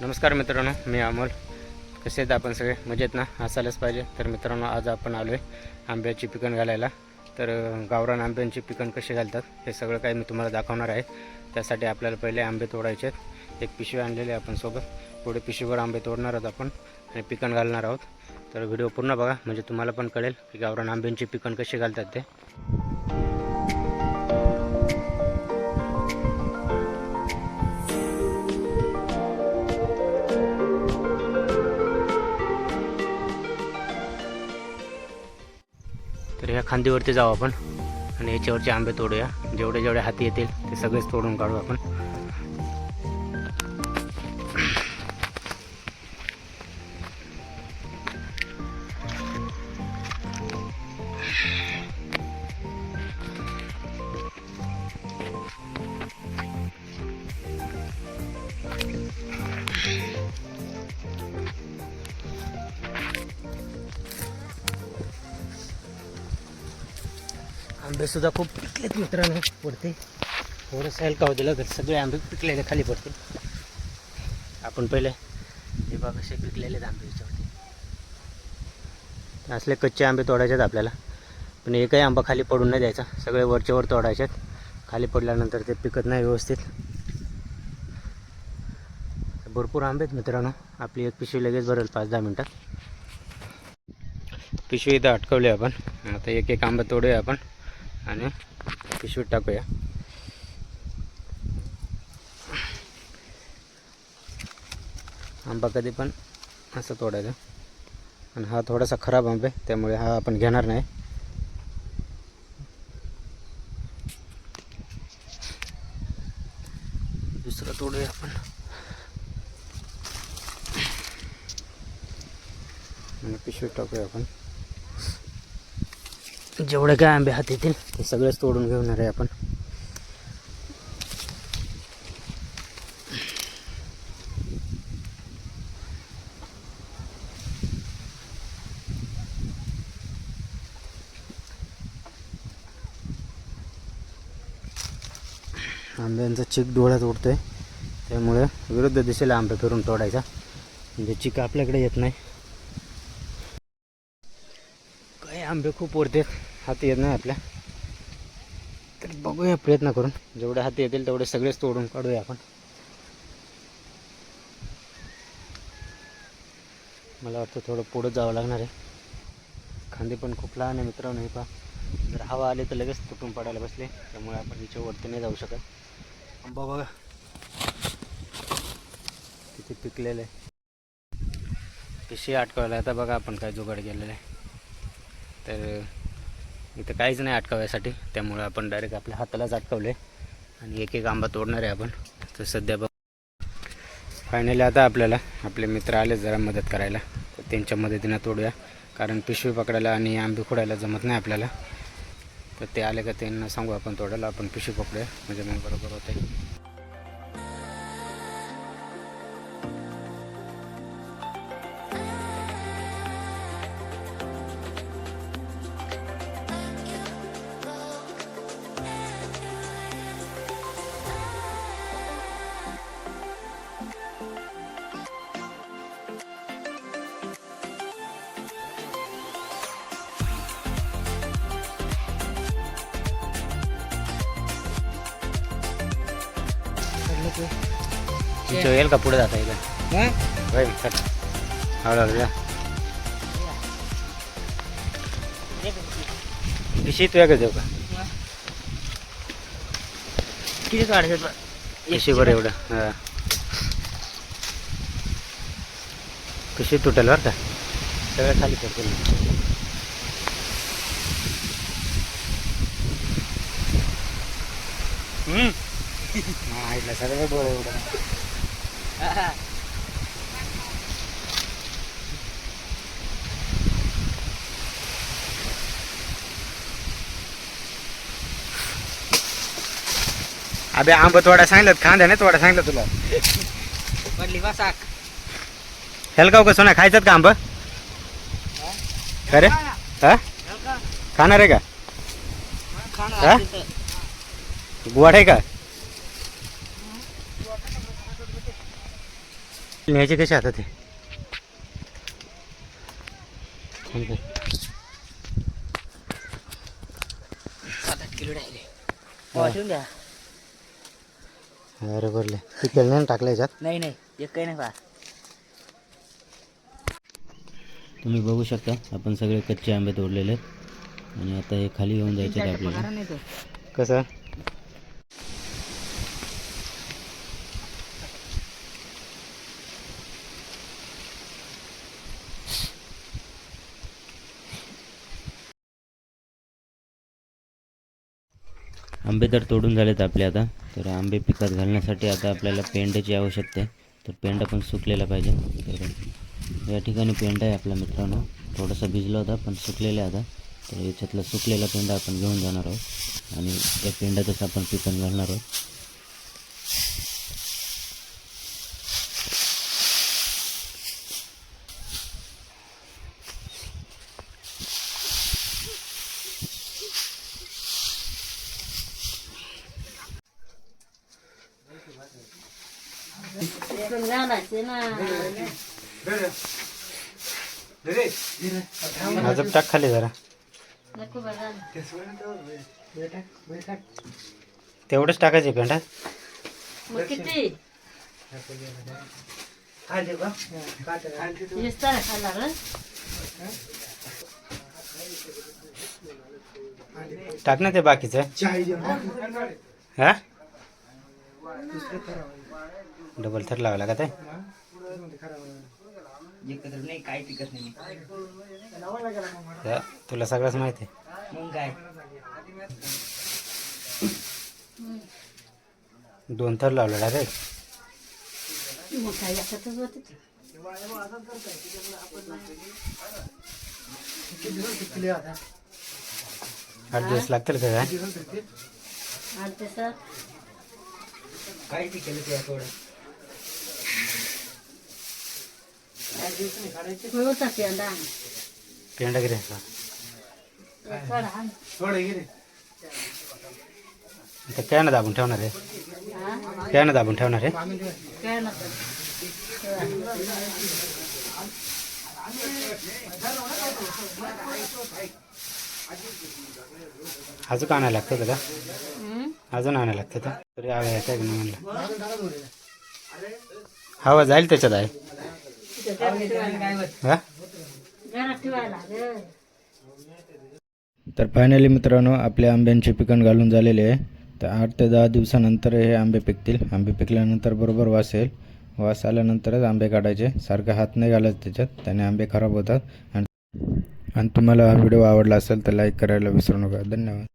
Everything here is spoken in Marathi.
नमस्कार मित्रांनो मी अमोल. कसे आहेत आपण सगळे? मजेत ना? असायलाच पाहिजे. तर मित्रांनो आज आपण आलो आहे आंब्याची पिकण घालायला. तर गावरान आंब्यांची पिकण कशी घालतात हे सगळं काही मी तुम्हाला दाखवणार आहे. त्यासाठी आपल्याला पहिले आंबे तोडायचे आहेत. एक पिशवी आणलेली आहे आपण सोबत. पुढे पिशवीवर आंबे तोडणार आहोत आपण आणि पिकण घालणार आहोत. तर व्हिडिओ पूर्ण बघा. म्हणजे तुम्हाला पण कळेल की गावरान आंब्यांची पिकण कशी घालतात ते. ह्या खांदीवरती जाऊ आपण. आणि याच्यावरचे आंबे तोडूया. जेवढे जेवढे हाती येतील ते सगळेच तोडून काढू आपण. आंबेसुद्धा खूप पिकलेत मित्रांनो. पडते थोडंसं हलका दिलं तर सगळे आंबे पिकलेले खाली पडतील आपण पहिले हे बघा कसे पिकलेले आहेत आंबे याच्यावरती. असले कच्चे आंबे तोडायचे आहेत आपल्याला. पण एकही आंबा खाली पडून नाही द्यायचा. सगळे वरच्यावर तोडायचे आहेत खाली पडल्यानंतर ते पिकत नाही व्यवस्थित. भरपूर आंबे आहेत मित्रांनो. आपली एक पिशवी लगेच भरेल पाच दहा मिनटात. पिशवी इथं अटकवली आपण. आता एक एक आंबा तोडूया आपण. आणि पिशवीत टाकूया. आंबा कधी पण असं तोडायचा आणि हा थोडासा खराब आंबे आहे त्यामुळे हा आपण घेणार नाही. दुसरं तोडूया आपण. आणि पिशवीत टाकूया आपण. जेवढे काय आंबे हात येतील ते सगळेच तोडून घेणार आहे आपण. आंब्यांचा चिक डोळ्यात उडतोय त्यामुळे विरुद्ध दिशेला आंबे फिरून तोडायचा. म्हणजे चिक आपल्याकडे येत नाही. काही आंबे खूप उरतात हाती येत नाही आपल्या. तर बघूया प्रयत्न करून. जेवढे हाती येतील तेवढे सगळेच तोडून काढूया आपण. मला वाटतं थोडं पुढं जावं लागणार आहे. खांदे पण खूप लहान आहे मित्रांनो हे पहा. जर हवा आली तर लगेच तुटून पडायला बसले. त्यामुळे आपण हिच्या वरती नाही जाऊ शकत. आंबा बघा किती पिकलेलं आहे. पिशी अटकवायला आता बघा आपण काय जुगाड केलेलं आहे. तर इथं काहीच नाही अटकाव्यासाठी. त्यामुळे आपण डायरेक्ट आपल्या हातालाच अटकवले आणि एक एक आंबा तोडणार आहे आपण. तर सध्या बघ. फायनली आता आपल्याला आपले मित्र आले जरा मदत करायला. तर त्यांच्या मदतीनं तोडूया. कारण पिशवी पकडायला आणि आंबे खोडायला जमत नाही आपल्याला. तर ते आले का त्यांना सांगू आपण तोडायला. आपण पिशवी पकडूया. म्हणजे मग बरोबर होते तुमचं येईल का पुढे जाता येईल होय चल हळूहळू जा पिशी तुया का देऊ का किती काढायचं पिशीवर एवढं हां पिशी तुटेल बरं का सगळं खाली पडतील हा एवढं अबे आंब तोडा सांगितलं खांद्या नाही तोडा सांगितलं तुला. पडली बा साक हेलगाव कसं नाही खायचं का आंब? खरे हा? खाणार आहे का? गोड आहे का? न्यायचे कसे किलो राहिले वाटून द्या. अरे बरले ते केलं टाकलं याच्यात? नाही नाही. एक काही नाही पा तुम्ही बघू शकता आपण सगळे कच्चे आंबे तोडलेले आहेत. आणि आता हे खाली घेऊन जायचे आहेत आपल्याला. नाही तो. कसं? आंबे तर तोडून झालेत आपले आता. तर आंबे पिकात घालण्यासाठी आता आपल्याला पेंड्याची आवश्यकता आहे. तर पेंडा पण सुकलेला पाहिजे. तर या ठिकाणी पेंडा आहे आपल्या मित्रांनो. थोडासा भिजला होता पण सुकलेला आहे आता. तर याच्यातला सुकलेला पेंडा आपण घेऊन जाणार आहोत. आणि त्या पेंड्यातच आपण पिकन घालणार आहोत. अजून टाक खाली जरा. तेवढंच टाकायचे पेंडा किती टाक ना ते बाकीचं. हा? डबल थर लावला का ते? एकत्र नाही काय पिकत नाही या, तुला सगळंच माहिती. आहे मग काय? दोन थर लावला डायरेक्ट मग काय याच्यातच होते ते. आठ दिवस लागतील का काय? काय पिकेल ते थोडं? मिळवता पेंडा पेंडा गिरे चढ आण. ते काय ना दाबून ठेवणार आहे हा? काय ना दाबून ठेवणार आहे अजून आणायला लागतं त्याला? अजून आणायला लागतं तर तरी आवाज म्हणलं हवा जाईल त्याच्यात आहे तर फायनली मित्रांनो आपल्या आंब्यांचे पिकण घालून झालेले आहे. तर आठ ते दहा दिवसानंतर हे आंबे पिकतील. आंबे पिकल्यानंतर बरोबर वास येईल. वास आल्यानंतरच आंबे काढायचे. सारखे हात नाही घालायचे त्याच्यात. त्याने आंबे खराब होतात. आणि आणि तुम्हाला हा व्हिडिओ आवडला असेल तर लाईक करायला विसरू नका. धन्यवाद.